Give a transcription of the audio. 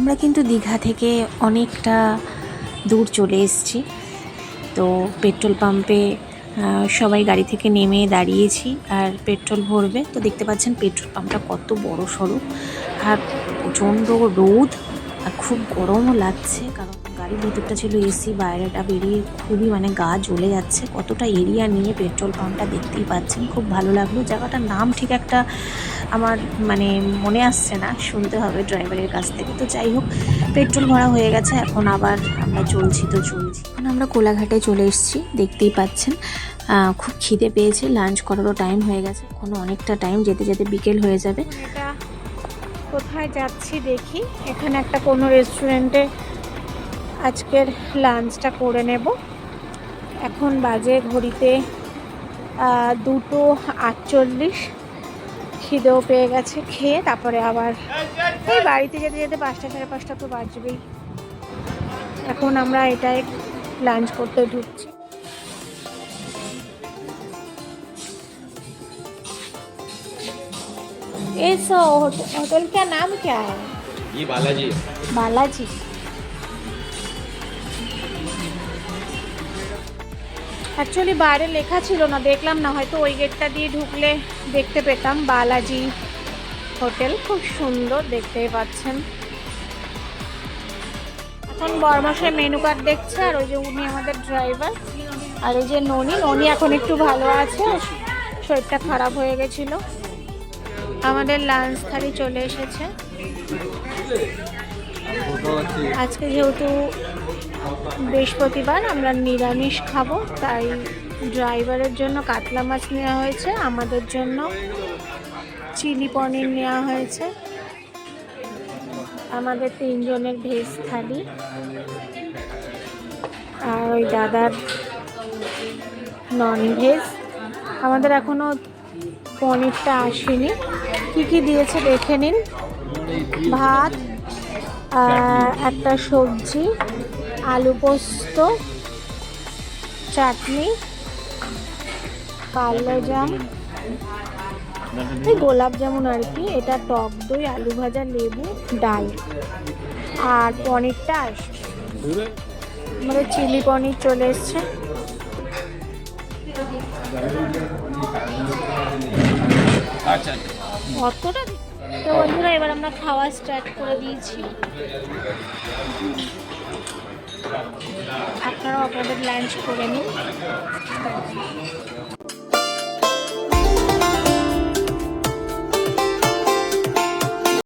আমরা কিন্তু দীঘা থেকে অনেকটা দূর চলে এসেছি। তো পেট্রোল পাম্পে সবাই গাড়ি থেকে নেমে দাঁড়িয়েছি আর পেট্রোল ভরবে। তো দেখতে পাচ্ছেন পেট্রোল পাম্পটা কত বড় সড়ো আর প্রচণ্ড রোদ আর খুব গরমও লাগছে, কারণ গাড়ির ভিতরটা ছিল এসি, বাইরেটা বেরিয়ে খুবই মানে গা জ্বলে যাচ্ছে। কতটা এরিয়া নিয়ে পেট্রোল পাম্পটা দেখতেই পাচ্ছেন। খুব ভালো লাগল। জায়গাটার নাম ঠিক একটা আমার মানে মনে আসছে না। শুনতে হবে ড্রাইভারের কাছ থেকে। তো যাই হোক, পেট্রোল ভরা হয়ে গেছে। এখন আবার আমরা চলছি তো চলছি। এখন আমরা কোলাঘাটে চলে এসেছি। দেখতেই পাচ্ছেন খুব খিদে পেয়েছে। লাঞ্চ করারও টাইম হয়ে গেছে। এখনও অনেকটা টাইম। যেতে যেতে বিকেল হয়ে যাবে। কোথায় যাচ্ছি দেখি। এখানে একটা কোনো রেস্টুরেন্টে আজকের লাঞ্চটা করে নেব এখন বাজে ঘড়িতে আহ, দুটো আটচল্লিশ খিদেও পেয়ে গেছে খেয়ে তারপরে আবার এই বাড়িতে যেতে যেতে পাঁচটা সাড়ে পাঁচটা তো বাজবেই এখন আমরা এটাই লাঞ্চ করতে ঢুকছি इस होट- होटल का नाम क्या है ये बालाजी बालाजी অ্যাকচুয়ালি বাইরে লেখা ছিল না, দেখলাম না, হয়তো ওই গেটটা দিয়ে ঢুকলে দেখতে পেতাম। বালাজি হোটেল, খুব সুন্দর, দেখতেই পাচ্ছেন। এখন বরমাসের মেনু কার্ড দেখছে, আর ওই যে উনি আমাদের ড্রাইভার, আর এই যে ননি ননি এখন একটু ভালো আছে, শরীরটা খারাপ হয়ে গেছিল। আমাদের লাঞ্চ থালি চলে এসেছে। আজকে যেহেতু বৃহস্পতিবার আমরা নিরামিষ খাব, তাই ড্রাইভারের জন্য কাতলা মাছ নেওয়া হয়েছে, আমাদের জন্য চিলি পনির নেওয়া হয়েছে। আমাদের তিনজনের ভেজ থালি। আর ওই দাদার নন ভেজ আমাদের এখনও পনিরটা আসেনি। কি কি দিয়েছে দেখে নিন। ভাত একটা সবজি আলু পোস্ত, চাটনি, কালো জাম গোলাপ জামুন আর কি। এটা টক দই, আলু ভাজা, লেবু, ডাল। আর পনিরটা আসছে আমাদের চিলি পনির চলে এসছে। অতটা তো বন্ধুরা, এবার আমরা খাওয়া স্টার্ট করে দিয়েছি। আপনারা আপনাদের লাঞ্চ করে নিন।